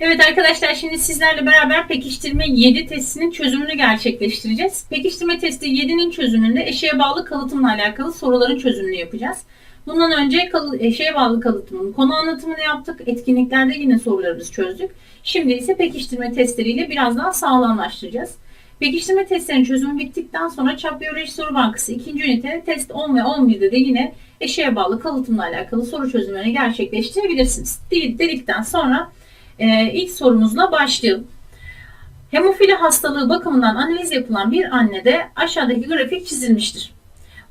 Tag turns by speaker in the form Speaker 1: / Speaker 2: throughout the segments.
Speaker 1: Evet arkadaşlar şimdi sizlerle beraber pekiştirme 7 testinin çözümünü gerçekleştireceğiz. Pekiştirme testi 7'nin çözümünde eşeğe bağlı kalıtımla alakalı soruların çözümünü yapacağız. Bundan önce eşeğe bağlı kalıtımın konu anlatımını yaptık. Etkinliklerde yine sorularımızı çözdük. Şimdi ise pekiştirme testleriyle biraz daha sağlamlaştıracağız. Pekiştirme testlerinin çözümü bittikten sonra çap biyoloji soru bankası 2. ünite test 10 ve 11'de de yine eşeğe bağlı kalıtımla alakalı soru çözümlerini gerçekleştirebilirsiniz. Dedikten sonra ee, ilk sorumuzla başlayalım. Hemofili hastalığı bakımından analiz yapılan bir annede aşağıdaki grafik çizilmiştir.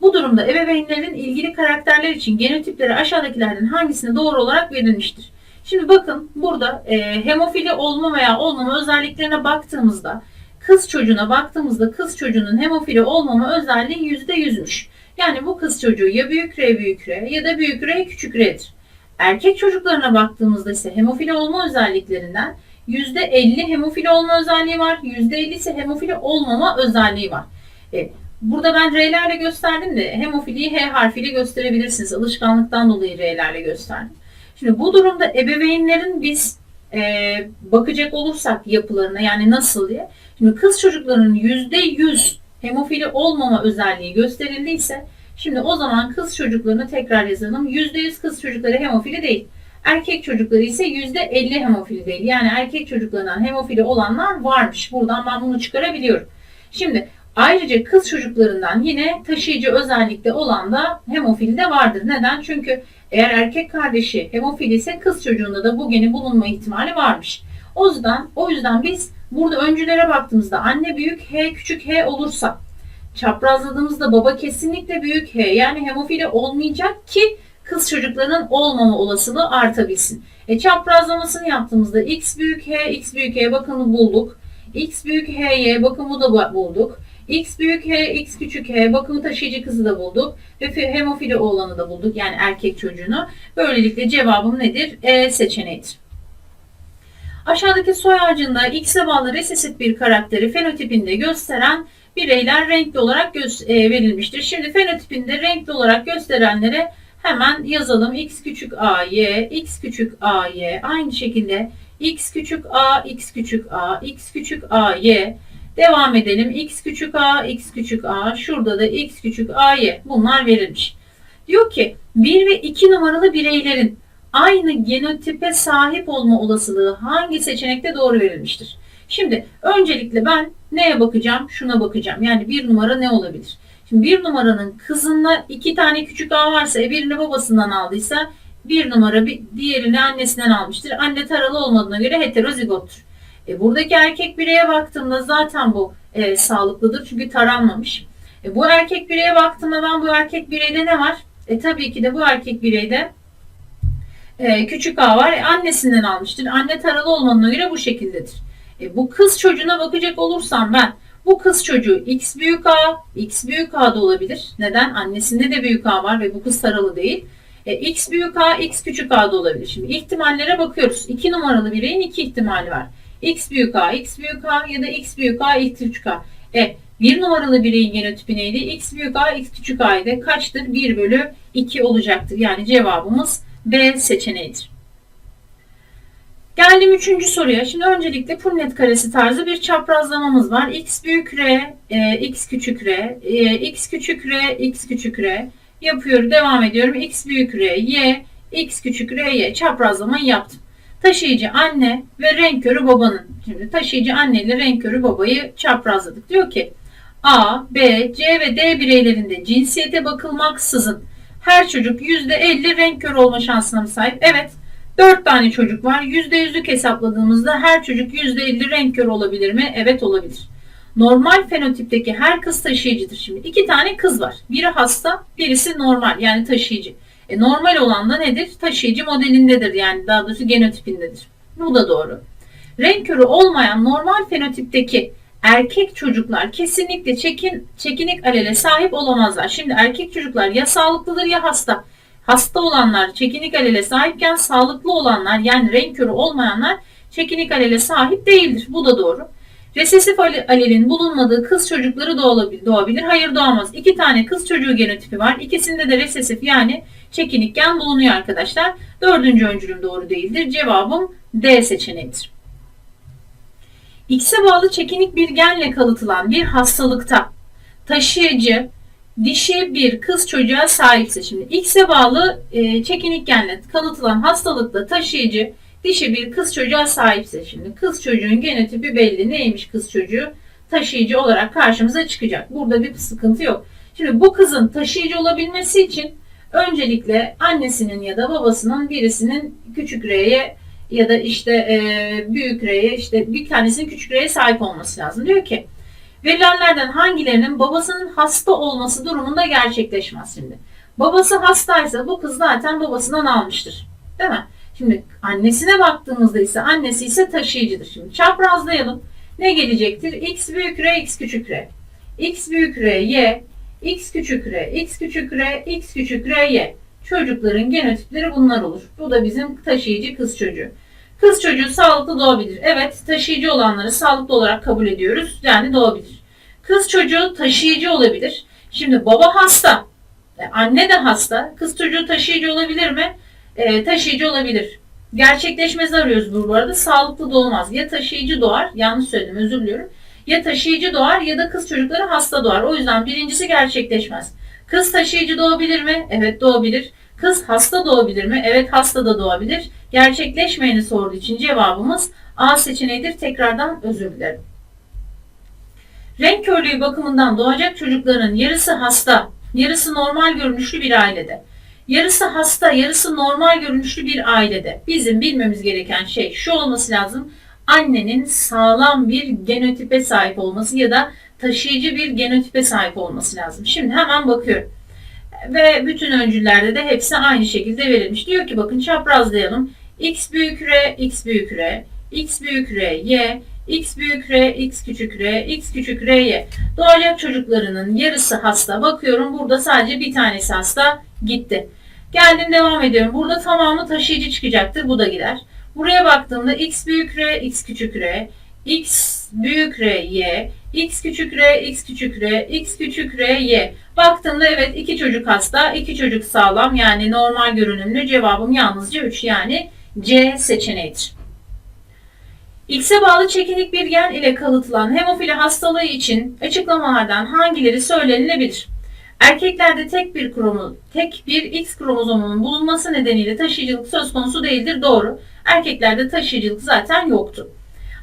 Speaker 1: Bu durumda ebeveynlerin ilgili karakterler için genotipleri aşağıdakilerden hangisine doğru olarak verilmiştir? Şimdi bakın burada e, hemofili olma veya olmama özelliklerine baktığımızda kız çocuğuna baktığımızda kız çocuğunun hemofili olmama özelliği %100'müş. Yani bu kız çocuğu ya büyük R büyük R ya da büyük R küçük R'dir. Erkek çocuklarına baktığımızda ise hemofili olma özelliklerinden %50 hemofili olma özelliği var, %50 ise hemofili olmama özelliği var. E, burada ben R'lerle gösterdim de hemofiliyi H harfiyle gösterebilirsiniz. Alışkanlıktan dolayı R'lerle gösterdim. Şimdi bu durumda ebeveynlerin biz e, bakacak olursak yapılarına yani nasıl diye. Şimdi kız çocuklarının %100 hemofili olmama özelliği gösterildiyse Şimdi o zaman kız çocuklarını tekrar yazalım. %100 kız çocukları hemofili değil. Erkek çocukları ise %50 hemofili değil. Yani erkek çocuklarından hemofili olanlar varmış. Buradan ben bunu çıkarabiliyorum. Şimdi ayrıca kız çocuklarından yine taşıyıcı özellikte olan da hemofili de vardır. Neden? Çünkü eğer erkek kardeşi hemofili ise kız çocuğunda da bu genin bulunma ihtimali varmış. O yüzden, o yüzden biz burada öncülere baktığımızda anne büyük H küçük H olursa çaprazladığımızda baba kesinlikle büyük H yani hemofili olmayacak ki kız çocuklarının olmama olasılığı artabilsin. E çaprazlamasını yaptığımızda x büyük H, x büyük H bakın bulduk. x büyük H'ye bakın bu da bulduk. X büyük H, x küçük H bakın taşıyıcı kızı da bulduk. Ve hemofili oğlanı da bulduk yani erkek çocuğunu. Böylelikle cevabım nedir? E seçeneğidir. Aşağıdaki soy ağacında X'e bağlı resesif bir karakteri fenotipinde gösteren bireyler renkli olarak gö- e, verilmiştir. Şimdi fenotipinde renkli olarak gösterenlere hemen yazalım. X küçük a, y, x küçük a, y. Aynı şekilde x küçük a, x küçük a, x küçük a, y. Devam edelim. x küçük a, x küçük a. Şurada da x küçük a, y. Bunlar verilmiş. Diyor ki 1 ve 2 numaralı bireylerin aynı genotipe sahip olma olasılığı hangi seçenekte doğru verilmiştir? Şimdi öncelikle ben neye bakacağım? Şuna bakacağım. Yani bir numara ne olabilir? Şimdi bir numaranın kızında iki tane küçük A varsa e, birini babasından aldıysa bir numara bir, diğerini annesinden almıştır. Anne taralı olmadığına göre heterozigottur. E, buradaki erkek bireye baktığımda zaten bu e, sağlıklıdır çünkü taranmamış. E, bu erkek bireye baktığımda ben bu erkek bireyde ne var? E, tabii ki de bu erkek bireyde e, küçük A var. E, annesinden almıştır. Anne taralı olmadığına göre bu şekildedir. E, bu kız çocuğuna bakacak olursam ben bu kız çocuğu x büyük A, x büyük A da olabilir. Neden? Annesinde de büyük A var ve bu kız taralı değil. E, x büyük A, x küçük A da olabilir. Şimdi ihtimallere bakıyoruz. 2 numaralı bireyin iki ihtimali var. X büyük A, x büyük A ya da x büyük A, x küçük A. E, bir numaralı bireyin genotipi neydi? x büyük A, x küçük A idi. Kaçtır? 1 bölü 2 olacaktır. Yani cevabımız B seçeneğidir. Geldim üçüncü soruya. Şimdi öncelikle Punnett karesi tarzı bir çaprazlamamız var. x büyük r, e, x küçük r, e, x küçük r, x küçük r. Yapıyorum, devam ediyorum. x büyük r, y, x küçük r, y. Çaprazlamayı yaptım. Taşıyıcı anne ve renk körü babanın. Şimdi taşıyıcı anne ile renk körü babayı çaprazladık. Diyor ki A, B, C ve D bireylerinde cinsiyete bakılmaksızın her çocuk %50 renk körü olma şansına mı sahip? Evet. 4 tane çocuk var. %100'lük hesapladığımızda her çocuk %50 renk körü olabilir mi? Evet olabilir. Normal fenotipteki her kız taşıyıcıdır. Şimdi iki tane kız var. Biri hasta, birisi normal yani taşıyıcı. E, normal olan da nedir? Taşıyıcı modelindedir yani daha doğrusu genotipindedir. Bu da doğru. Renk körü olmayan normal fenotipteki erkek çocuklar kesinlikle çekin, çekinik alele sahip olamazlar. Şimdi erkek çocuklar ya sağlıklıdır ya hasta. Hasta olanlar çekinik alele sahipken sağlıklı olanlar yani renk körü olmayanlar çekinik alele sahip değildir. Bu da doğru. Resesif ale- alelin bulunmadığı kız çocukları doğabil- doğabilir. Hayır doğamaz. İki tane kız çocuğu genotipi var. İkisinde de resesif yani çekinik gen bulunuyor arkadaşlar. Dördüncü öncülüm doğru değildir. Cevabım D seçeneğidir. X'e bağlı çekinik bir genle kalıtılan bir hastalıkta taşıyıcı dişi bir kız çocuğa sahipse şimdi X'e bağlı e, çekinik genle kalıtılan hastalıkta taşıyıcı dişi bir kız çocuğa sahipse şimdi kız çocuğun genotipi belli neymiş kız çocuğu taşıyıcı olarak karşımıza çıkacak. Burada bir sıkıntı yok. Şimdi bu kızın taşıyıcı olabilmesi için öncelikle annesinin ya da babasının birisinin küçük R'ye ya da işte e, büyük R'ye işte bir tanesinin küçük R'ye sahip olması lazım. Diyor ki verilenlerden hangilerinin babasının hasta olması durumunda gerçekleşmez şimdi. Babası hastaysa bu kız zaten babasından almıştır. Değil mi? Şimdi annesine baktığımızda ise annesi ise taşıyıcıdır. Şimdi çaprazlayalım. Ne gelecektir? X büyük R, X küçük R. X büyük R, Y. X küçük R, X küçük R, X küçük R, Y. Çocukların genotipleri bunlar olur. Bu da bizim taşıyıcı kız çocuğu. Kız çocuğu sağlıklı doğabilir. Evet, taşıyıcı olanları sağlıklı olarak kabul ediyoruz. Yani doğabilir. Kız çocuğu taşıyıcı olabilir. Şimdi baba hasta, e, anne de hasta. Kız çocuğu taşıyıcı olabilir mi? E, taşıyıcı olabilir. Gerçekleşmez arıyoruz bu arada. Sağlıklı doğmaz. Ya taşıyıcı doğar, yanlış söyledim özür diliyorum. Ya taşıyıcı doğar ya da kız çocukları hasta doğar. O yüzden birincisi gerçekleşmez. Kız taşıyıcı doğabilir mi? Evet doğabilir. Kız hasta doğabilir mi? Evet hasta da doğabilir. Gerçekleşmeyeni sorduğu için cevabımız A seçeneğidir. Tekrardan özür dilerim. Renk körlüğü bakımından doğacak çocukların yarısı hasta, yarısı normal görünüşlü bir ailede. Yarısı hasta, yarısı normal görünüşlü bir ailede. Bizim bilmemiz gereken şey şu olması lazım. Annenin sağlam bir genotipe sahip olması ya da taşıyıcı bir genotipe sahip olması lazım. Şimdi hemen bakıyorum. Ve bütün öncüllerde de hepsi aynı şekilde verilmiş. Diyor ki bakın çaprazlayalım. X büyük R, X büyük R, X büyük R, Y, X büyük R, X küçük R, X küçük R, Y. Doğacak çocuklarının yarısı hasta. Bakıyorum burada sadece bir tanesi hasta gitti. Geldim devam ediyorum. Burada tamamı taşıyıcı çıkacaktır. Bu da gider. Buraya baktığımda X büyük R, X küçük R, X büyük R, Y, X küçük R, X küçük R, X küçük R, Y. Baktığımda evet iki çocuk hasta, iki çocuk sağlam yani normal görünümlü cevabım yalnızca 3 yani C seçeneğidir. X'e bağlı çekinik bir gen ile kalıtılan hemofili hastalığı için açıklamalardan hangileri söylenilebilir? Erkeklerde tek bir kromo, tek bir X kromozomunun bulunması nedeniyle taşıyıcılık söz konusu değildir. Doğru. Erkeklerde taşıyıcılık zaten yoktu.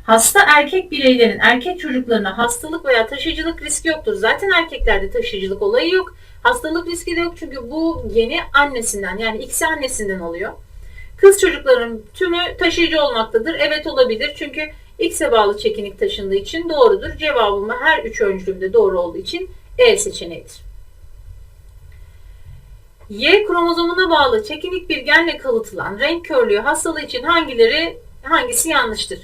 Speaker 1: Hasta erkek bireylerin erkek çocuklarına hastalık veya taşıyıcılık riski yoktur. Zaten erkeklerde taşıyıcılık olayı yok. Hastalık riski de yok çünkü bu geni annesinden yani X'i annesinden oluyor. Kız çocukların tümü taşıyıcı olmaktadır. Evet olabilir çünkü X'e bağlı çekinik taşındığı için doğrudur. Cevabımı her üç öncülümde doğru olduğu için E seçeneğidir. Y kromozomuna bağlı çekinik bir genle kalıtılan renk körlüğü hastalığı için hangileri hangisi yanlıştır?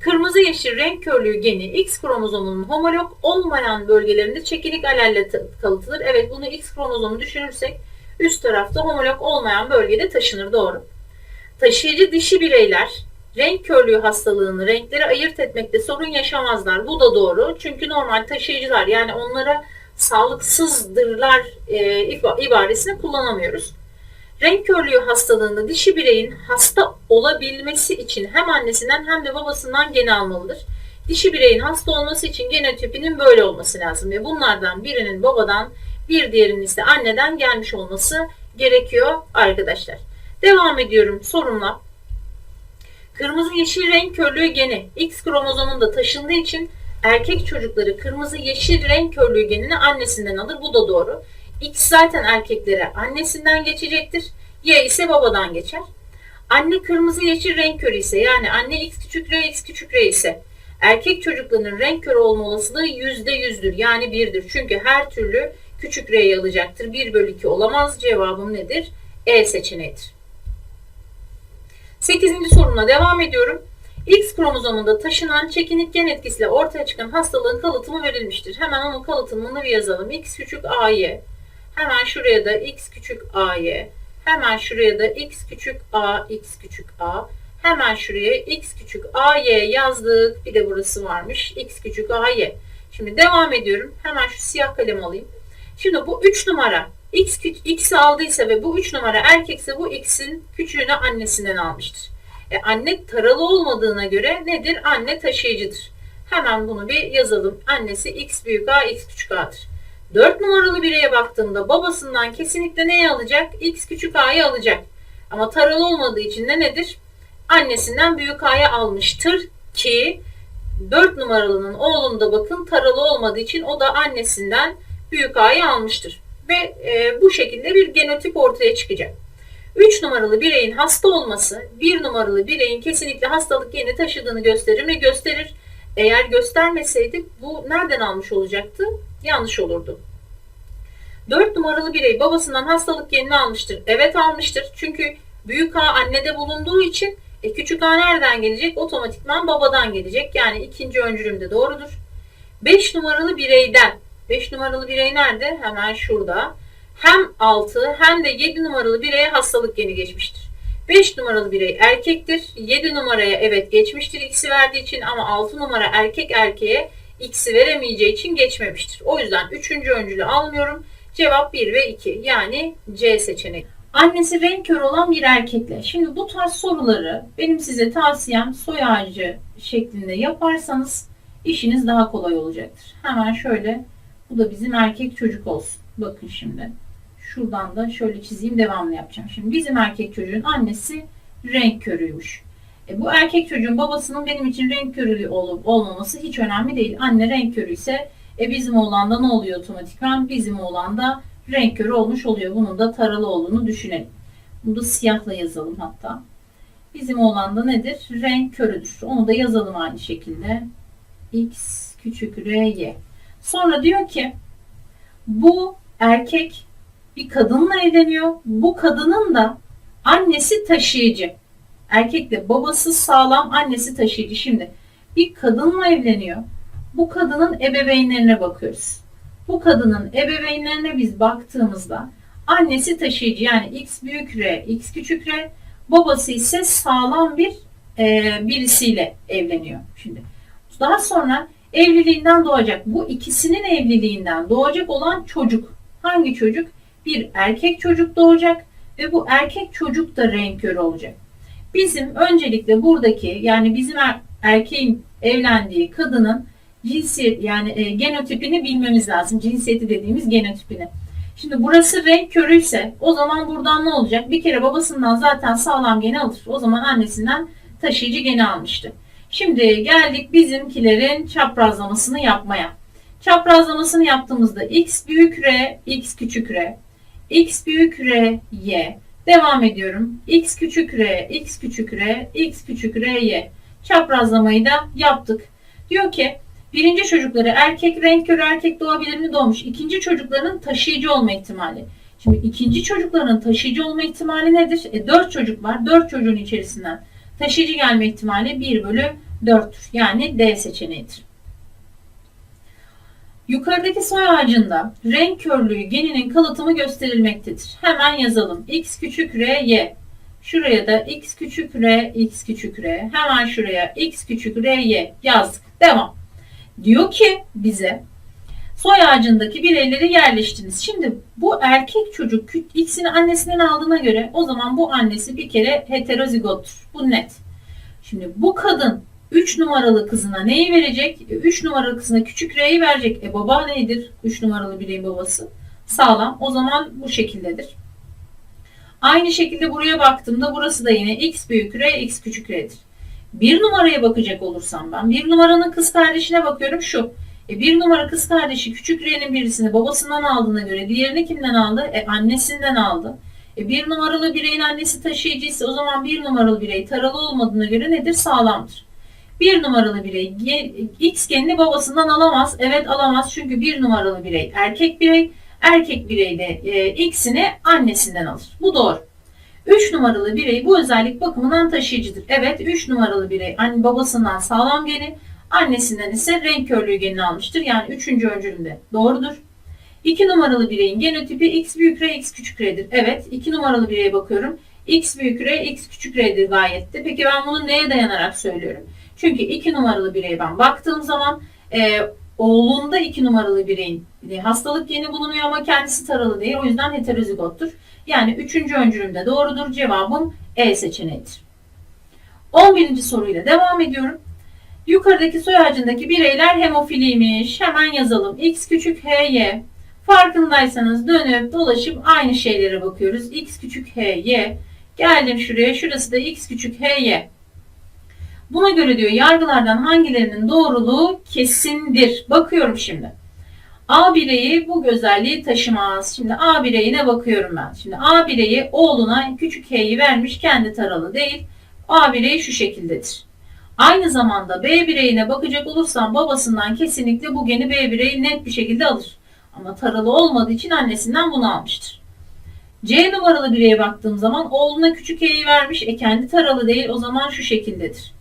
Speaker 1: Kırmızı yeşil renk körlüğü geni X kromozomunun homolog olmayan bölgelerinde çekinik alelle kalıtılır. Evet bunu X kromozomu düşünürsek üst tarafta homolog olmayan bölgede taşınır doğru. Taşıyıcı dişi bireyler renk körlüğü hastalığını renkleri ayırt etmekte sorun yaşamazlar. Bu da doğru. Çünkü normal taşıyıcılar yani onlara sağlıksızdırlar e, ibaresini kullanamıyoruz. Renk körlüğü hastalığında dişi bireyin hasta olabilmesi için hem annesinden hem de babasından geni almalıdır. Dişi bireyin hasta olması için genotipinin böyle olması lazım ve bunlardan birinin babadan bir diğerinin ise anneden gelmiş olması gerekiyor arkadaşlar. Devam ediyorum sorumla. Kırmızı yeşil renk körlüğü geni X kromozomunda taşındığı için erkek çocukları kırmızı yeşil renk körlüğü genini annesinden alır. Bu da doğru. X zaten erkeklere annesinden geçecektir. Y ise babadan geçer. Anne kırmızı yeşil renk körü ise yani anne X küçük R X küçük R ise erkek çocukların renk körü olma olasılığı yüzde yüzdür. Yani birdir. Çünkü her türlü küçük R'yi alacaktır. 1 bölü 2 olamaz. Cevabım nedir? E seçeneğidir. 8. sorumla devam ediyorum. X kromozomunda taşınan çekinik gen etkisiyle ortaya çıkan hastalığın kalıtımı verilmiştir. Hemen onun kalıtımını bir yazalım. X küçük AY. Hemen şuraya da X küçük AY. Hemen şuraya da X küçük A, X küçük A. Hemen şuraya x küçük ay yazdık. Bir de burası varmış. x küçük ay. Şimdi devam ediyorum. Hemen şu siyah kalem alayım. Şimdi bu 3 numara x x'i aldıysa ve bu 3 numara erkekse bu x'in küçüğünü annesinden almıştır. E, anne taralı olmadığına göre nedir? Anne taşıyıcıdır. Hemen bunu bir yazalım. Annesi x büyük a, x küçük a'dır. 4 numaralı bireye baktığımda babasından kesinlikle neyi alacak? x küçük a'yı alacak. Ama taralı olmadığı için de nedir? Annesinden büyük a'yı almıştır ki 4 numaralının oğlunda bakın taralı olmadığı için o da annesinden büyük a'yı almıştır. Ve e, bu şekilde bir genotip ortaya çıkacak. 3 numaralı bireyin hasta olması 1 numaralı bireyin kesinlikle hastalık geni taşıdığını gösterir mi? Gösterir. Eğer göstermeseydi bu nereden almış olacaktı? Yanlış olurdu. 4 numaralı birey babasından hastalık genini almıştır. Evet almıştır. Çünkü büyük A annede bulunduğu için e, küçük A nereden gelecek? Otomatikman babadan gelecek. Yani ikinci öncülümde doğrudur. 5 numaralı bireyden 5 numaralı birey nerede? Hemen şurada. Hem 6 hem de 7 numaralı bireye hastalık geni geçmiştir. 5 numaralı birey erkektir. 7 numaraya evet geçmiştir x'i verdiği için ama 6 numara erkek erkeğe x'i veremeyeceği için geçmemiştir. O yüzden 3. öncülü almıyorum. Cevap 1 ve 2 yani C seçeneği. Annesi renk körü olan bir erkekle. Şimdi bu tarz soruları benim size tavsiyem soy ağacı şeklinde yaparsanız işiniz daha kolay olacaktır. Hemen şöyle bu da bizim erkek çocuk olsun. Bakın şimdi. Şuradan da şöyle çizeyim devamlı yapacağım. Şimdi bizim erkek çocuğun annesi renk körüymüş. E, bu erkek çocuğun babasının benim için renk körü olup olmaması hiç önemli değil. Anne renk körü ise e, bizim oğlanda ne oluyor otomatikman? Bizim oğlanda renk körü olmuş oluyor. Bunun da taralı olduğunu düşünelim. Bunu da siyahla yazalım hatta. Bizim oğlanda nedir? Renk körüdür. Onu da yazalım aynı şekilde. X küçük R Y. Sonra diyor ki bu erkek bir kadınla evleniyor. Bu kadının da annesi taşıyıcı. Erkek de babası sağlam, annesi taşıyıcı. Şimdi bir kadınla evleniyor. Bu kadının ebeveynlerine bakıyoruz. Bu kadının ebeveynlerine biz baktığımızda annesi taşıyıcı yani x büyük r, x küçük r, babası ise sağlam bir e, birisiyle evleniyor. Şimdi daha sonra evliliğinden doğacak bu ikisinin evliliğinden doğacak olan çocuk hangi çocuk? Bir erkek çocuk doğacak ve bu erkek çocuk da renk körü olacak. Bizim öncelikle buradaki yani bizim er, erkeğin evlendiği kadının cinsiyet yani e, genotipini bilmemiz lazım. Cinsiyeti dediğimiz genotipini. Şimdi burası renk körüyse o zaman buradan ne olacak? Bir kere babasından zaten sağlam geni alır. O zaman annesinden taşıyıcı geni almıştı. Şimdi geldik bizimkilerin çaprazlamasını yapmaya. Çaprazlamasını yaptığımızda x büyük r, x küçük r, x büyük r, y. Devam ediyorum. x küçük r, x küçük r, x küçük r, y. Çaprazlamayı da yaptık. Diyor ki birinci çocukları erkek renk körü erkek doğabilir doğmuş. İkinci çocukların taşıyıcı olma ihtimali. Şimdi ikinci çocukların taşıyıcı olma ihtimali nedir? E, 4 çocuk var. 4 çocuğun içerisinden taşıyıcı gelme ihtimali 1 bölü 4'tür. Yani D seçeneğidir. Yukarıdaki soy ağacında renk körlüğü geninin kalıtımı gösterilmektedir. Hemen yazalım. X küçük R, Y. Şuraya da X küçük R, X küçük R. Hemen şuraya X küçük R, Y yazdık. Devam. Diyor ki bize soy ağacındaki bireyleri yerleştiriniz. Şimdi bu erkek çocuk X'ini annesinden aldığına göre o zaman bu annesi bir kere heterozigottur. Bu net. Şimdi bu kadın 3 numaralı kızına neyi verecek? 3 numaralı kızına küçük R'yi verecek. E baba neydir? 3 numaralı bireyin babası. Sağlam. O zaman bu şekildedir. Aynı şekilde buraya baktığımda burası da yine x büyük R, x küçük R'dir. Bir numaraya bakacak olursam ben. Bir numaranın kız kardeşine bakıyorum şu. E bir numara kız kardeşi küçük R'nin birisini babasından aldığına göre diğerini kimden aldı? E annesinden aldı. E bir numaralı bireyin annesi taşıyıcıysa o zaman bir numaralı birey taralı olmadığına göre nedir? Sağlamdır. Bir numaralı birey X genini babasından alamaz. Evet alamaz çünkü bir numaralı birey erkek birey. Erkek birey de e, X'ini annesinden alır. Bu doğru. 3 numaralı birey bu özellik bakımından taşıyıcıdır. Evet 3 numaralı birey anne babasından sağlam geni, annesinden ise renk körlüğü genini almıştır. Yani 3. öncülünde doğrudur. 2 numaralı bireyin genotipi X büyük R, X küçük R'dir. Evet 2 numaralı bireye bakıyorum. X büyük R, X küçük R'dir gayet de. Peki ben bunu neye dayanarak söylüyorum? Çünkü 2 numaralı bireye ben baktığım zaman e, oğlunda 2 numaralı bireyin e, hastalık geni bulunuyor ama kendisi taralı değil. O yüzden heterozigottur. Yani 3. öncülümde doğrudur. Cevabım E seçeneğidir. 11. soruyla devam ediyorum. Yukarıdaki soy ağacındaki bireyler hemofiliymiş. Hemen yazalım. X küçük HY. Farkındaysanız dönüp dolaşıp aynı şeylere bakıyoruz. X küçük HY. Geldim şuraya. Şurası da X küçük HY. Buna göre diyor yargılardan hangilerinin doğruluğu kesindir. Bakıyorum şimdi. A bireyi bu özelliği taşımaz. Şimdi A bireyine bakıyorum ben. Şimdi A bireyi oğluna küçük H'yi vermiş kendi taralı değil. A bireyi şu şekildedir. Aynı zamanda B bireyine bakacak olursam babasından kesinlikle bu geni B bireyi net bir şekilde alır. Ama taralı olmadığı için annesinden bunu almıştır. C numaralı bireye baktığım zaman oğluna küçük H'yi vermiş. E kendi taralı değil o zaman şu şekildedir.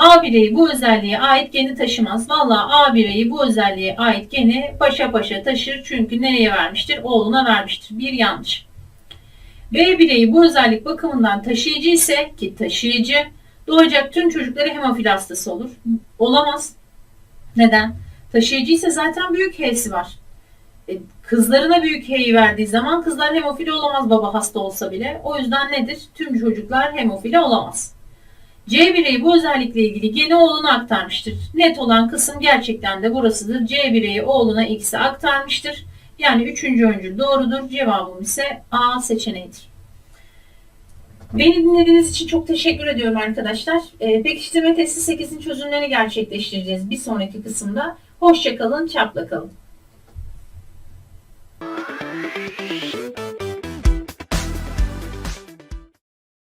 Speaker 1: A bireyi bu özelliğe ait geni taşımaz. Valla A bireyi bu özelliğe ait geni paşa paşa taşır. Çünkü nereye vermiştir? Oğluna vermiştir. Bir yanlış. B bireyi bu özellik bakımından taşıyıcı ise ki taşıyıcı doğacak tüm çocukları hemofil hastası olur. Olamaz. Neden? Taşıyıcı ise zaten büyük H'si var. E, Kızlarına büyük H'yi verdiği zaman kızlar hemofili olamaz baba hasta olsa bile. O yüzden nedir? Tüm çocuklar hemofili olamaz. C bireyi bu özellikle ilgili geni oğluna aktarmıştır. Net olan kısım gerçekten de burasıdır. C bireyi oğluna X'e aktarmıştır. Yani üçüncü öncül doğrudur. Cevabım ise A seçeneğidir. Beni dinlediğiniz için çok teşekkür ediyorum arkadaşlar. Ee, pekiştirme testi 8'in çözümlerini gerçekleştireceğiz bir sonraki kısımda. Hoşçakalın, çapla kalın.